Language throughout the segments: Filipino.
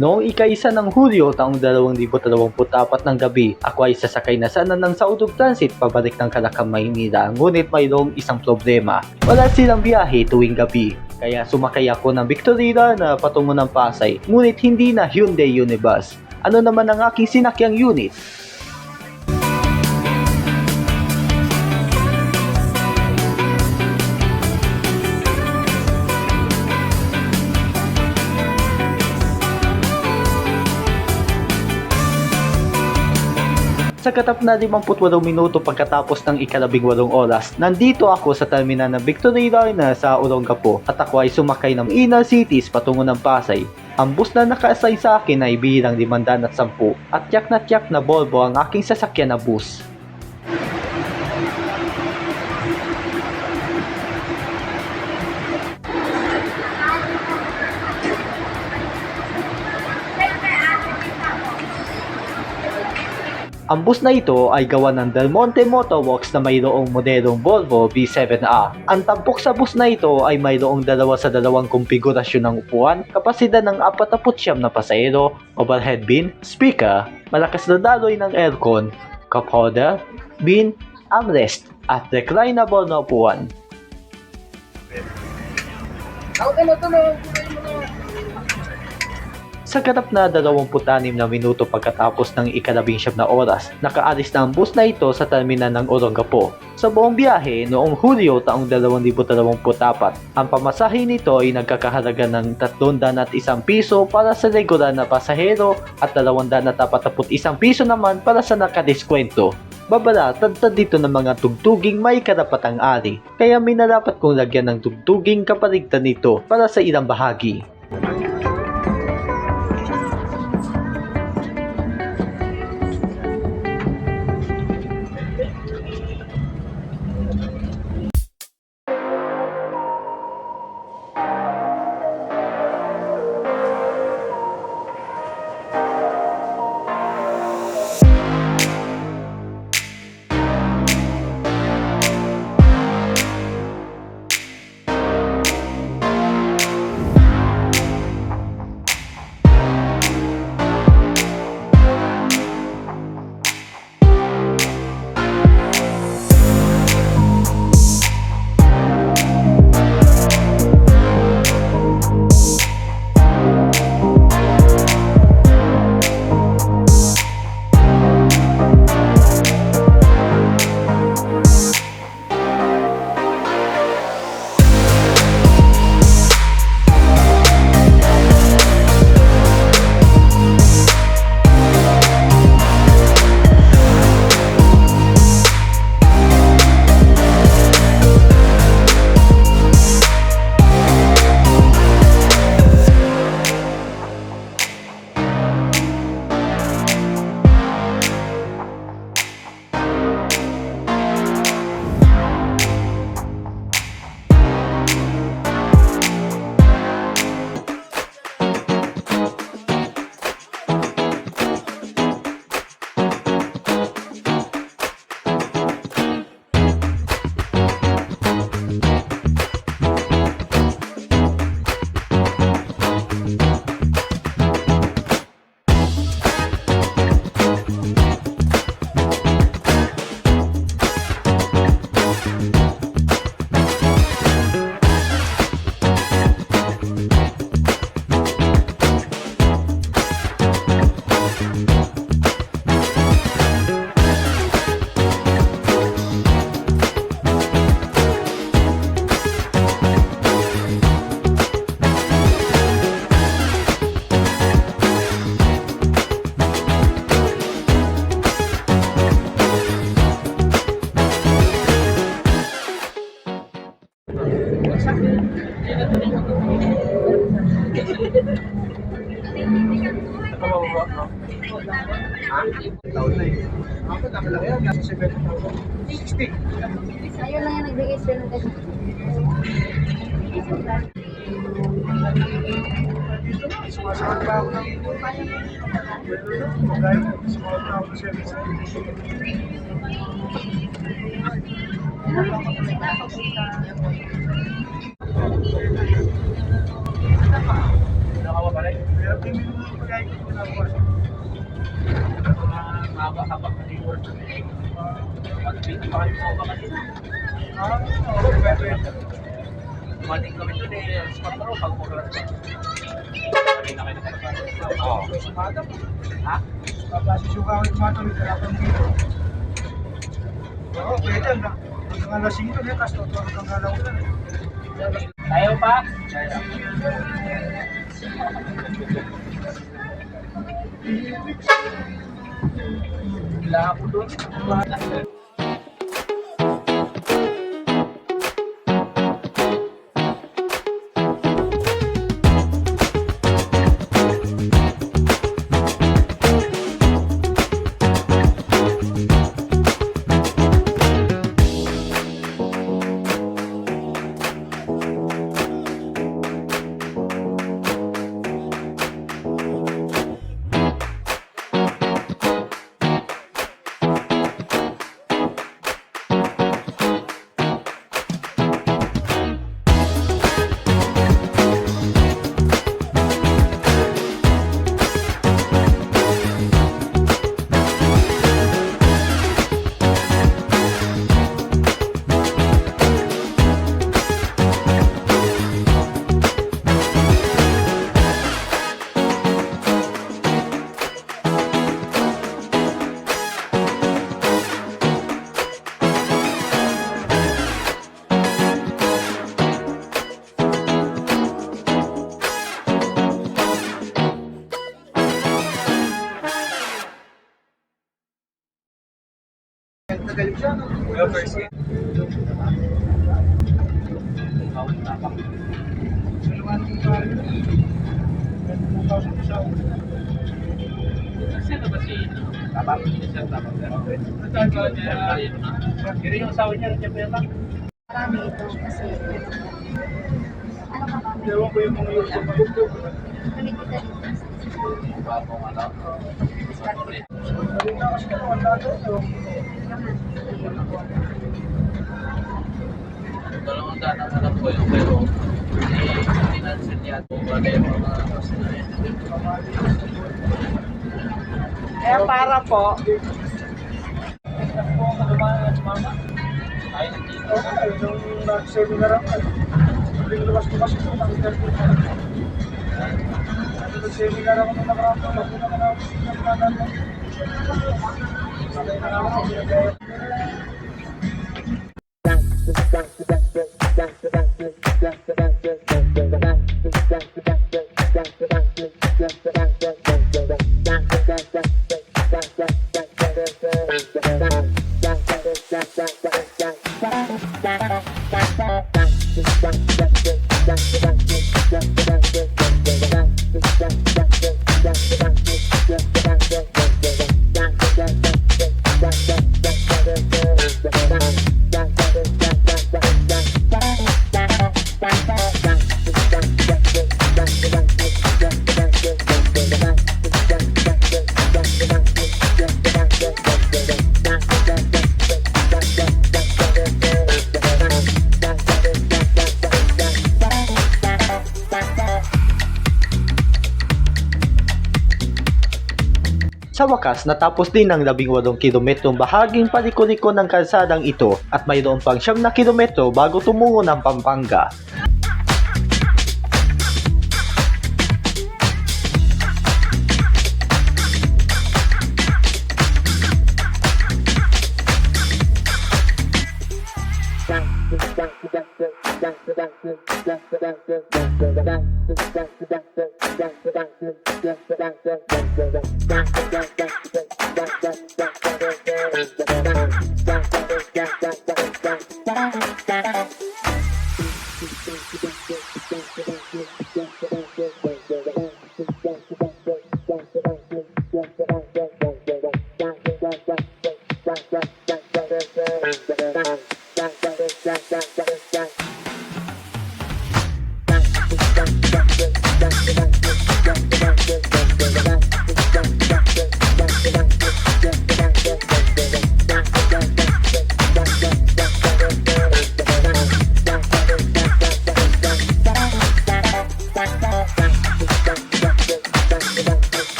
Noong ika-isa ng Hulyo taong 2024 ng gabi, ako ay sasakay na sana ng of Transit pabalik ng Calacam, Maynila. Ngunit mayroong isang problema. Wala silang biyahe tuwing gabi. Kaya sumakay ako ng Victorina na patungo ng Pasay. Ngunit hindi na Hyundai Unibus. Ano naman ang aking sinakyang unit? Sa katap na 58 minuto pagkatapos ng ikalabing walong oras, nandito ako sa terminal ng Victoria na sa Olongapo at ako ay sumakay ng inner cities patungo ng Pasay. Ang bus na naka-assign sa akin ay bilang 510 at tiyak na tiyak na Volvo ang aking sasakyan na bus. Ang bus na ito ay gawa ng Del Monte Motor Works na mayroong modelong Volvo V7A. Ang tampok sa bus na ito ay mayroong dalawa sa dalawang konfigurasyon ng upuan, kapasidad ng 49 na pasahero, overhead bin, speaker, malakas na daloy ng aircon, cup holder, bin, armrest, at reclinable na upuan. Sa ganap na 26 na minuto pagkatapos ng ikalabing siyam na oras, nakaalis na ang bus na ito sa terminal ng Olongapo. Sa buong biyahe noong Hulyo taong 2024, ang pamasahe nito ay nagkakahalaga ng 301 piso para sa regular na pasahero at 241 piso naman para sa nakadiskwento. Babala, tagtad dito ng mga tugtuging may karapatang ari, kaya may narapat kong lagyan ng tugtuging kapaligtan nito para sa ilang bahagi. Sumasakot pa ako ng Sumasakot pa ako ng service. Nakawabalik? 30 minutes yung pag-aikot ko na yung work. Pag-video pa kayo po ba kanina? Morning kami dun eh. Spot na ro, pag pulas pa. Ha? Papasisuka ako yung tumatawid, wala kang dito. Oo, pwede. Hanggang hanggang alas 5 na, tapos tutulog hanggang alas 1. Ayaw pa? Wala ako dun. Marami ito kasi ano ka ba? Ewan ko yung mga yun sa Kulit kita dito. Ano. Dalawang alam ko yung pero eh, finansin niya ito. Wala yung mga. Eh, para po, Ako ang dumaan at mama. Ay, nung nag-seminar ako, labas ko nag-interview ko. Nag-seminar ako oras natapos din ang 18 kilometrong bahaging paliko-liko ng kalsadang ito at mayroon pang siyam na kilometro bago tumungo ng Pampanga.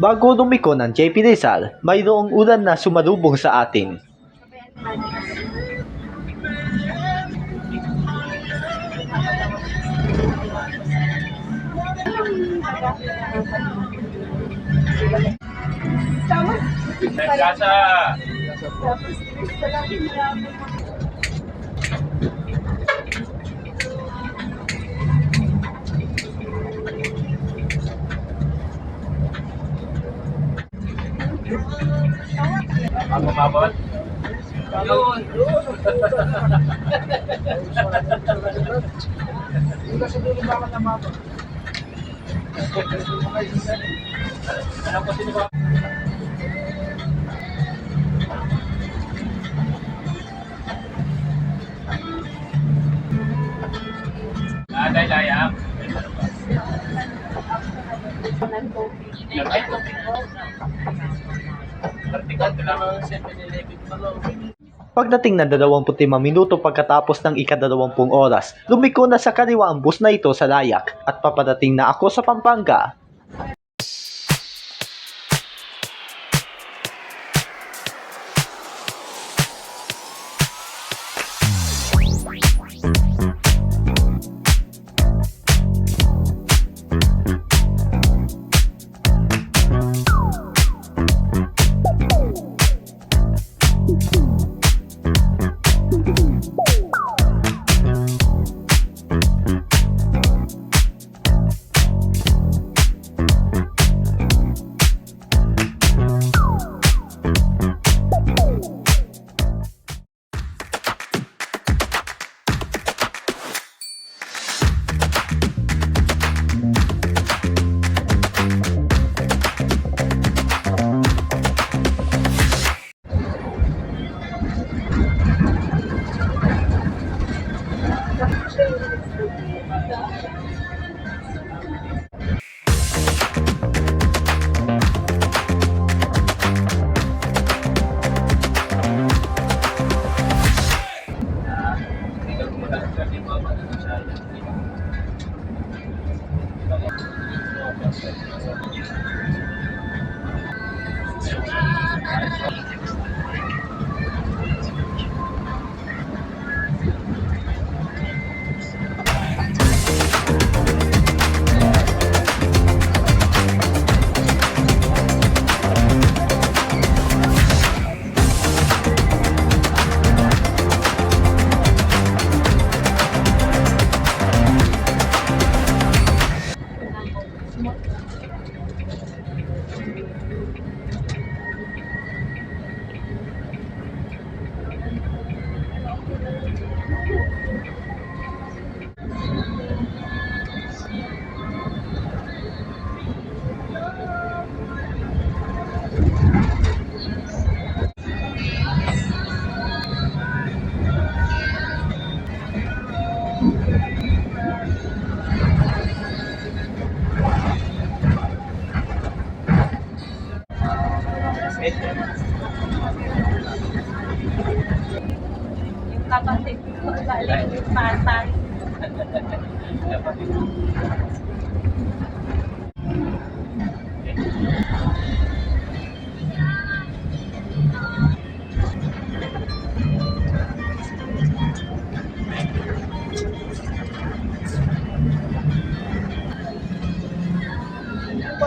Bago dumikon ang JP Rizal, mayroong ulan na sumalubong sa atin. Kasa! Ang mababot? Yun! Ano po sino ba? Pagdating ng 25 minuto pagkatapos ng ikadalawampung oras, lumiko na sa kaliwa ang bus na ito sa layak at papadating na ako sa Pampanga.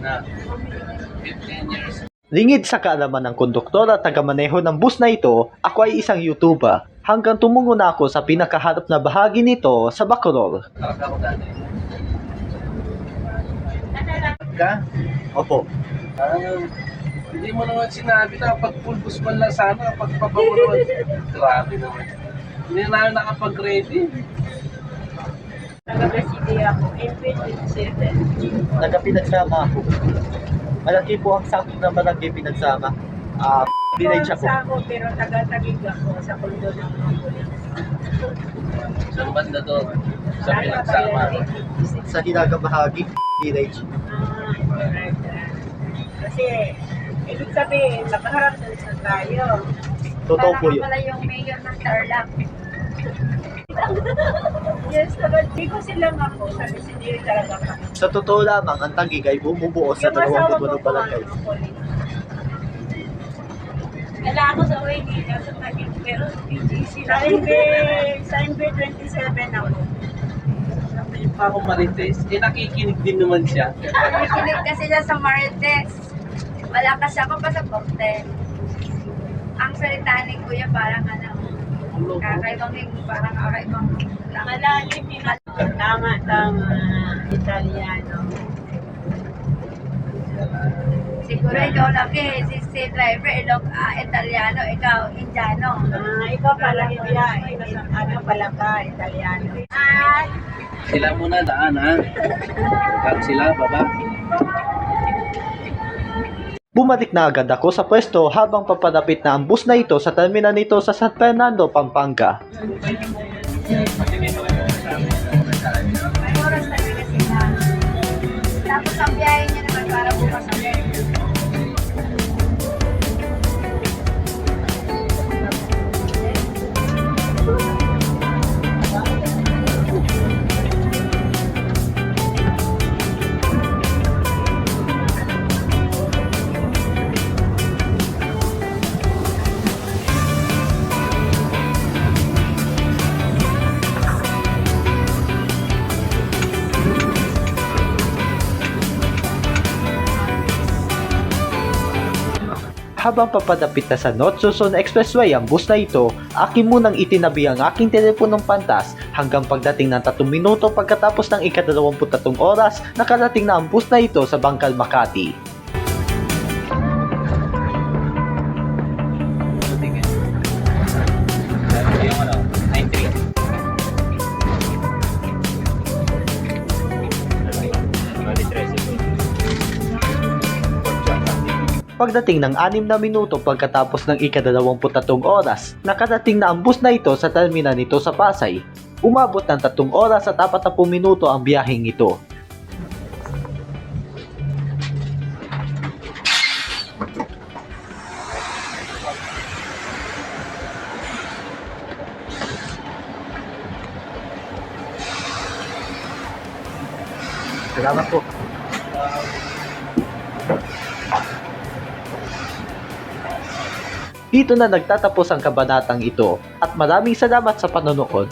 na. 15 years Lingid sa kaalaman ng konduktor at tagamaneho ng bus na ito, ako ay isang YouTuber hanggang tumungo na ako sa pinakaharap na bahagi nito sa Bacolod. Talaga ako dati. Ka? Opo. Ah, hindi mo naman sinabi na pag full bus man lang sana, pag pabago naman. Grabe naman. Hindi na ako nakapag-ready. Taga-Brasilia ako. April 27. Nagpinagsama ako. Malaki po ang sakit na malaki pinagsama. Ah, village ako. Sa ako, pero taga-tagig ako sa kondo ng mga pulis. Sa banda doon, sa pinagsama. Sa hinagang bahagi, village. Ah, alright. Kasi, ibig sabihin, nakaharap na sa tayo. Totoo po yun. pala yung mayor ng Tarlac. yes, naman. Hindi ko silang ako. Sabi si Dio talaga kami. Sa totoo lamang, ang tagig ay bumubuo sa dalawang ko tubo ng po, barangay. ano, police. Kala ako sa way dito sa Tagig, pero PGC MB, sa MB 27 ako. Pa ako marites. Eh, nakikinig din naman siya. Nakikinig kasi siya sa Marites. Malakas ako pa sa cocktail. Ang salita ni Kuya parang ano, kakaibang parang kakaibang. Malalim yung tama, tama, Italiano. Siguro ikaw laki, si, si driver, ilog, ah, Italiano, ikaw, Indiano. Ah, ikaw pala ikaw, ano pala ka, Italiano. Sila muna daan, ha? Pag sila, baba. Bumalik na agad ako sa pwesto habang papalapit na ang bus na ito sa terminal nito sa San Fernando, Pampanga. Tapos ang biyahe niya Habang papadapit na sa North Luzon Expressway ang bus na ito, akin munang itinabi ang aking teleponong pantas hanggang pagdating ng 3 minuto pagkatapos ng ika-23 oras, nakarating na ang bus na ito sa Bangkal, Makati. Pagdating ng 6 na minuto pagkatapos ng ika-23 oras, nakarating na ang bus na ito sa terminal nito sa Pasay. Umabot ng 3 oras at 40 minuto ang biyaheng ito. Salamat po. Dito na nagtatapos ang kabanatang ito at maraming salamat sa panonood.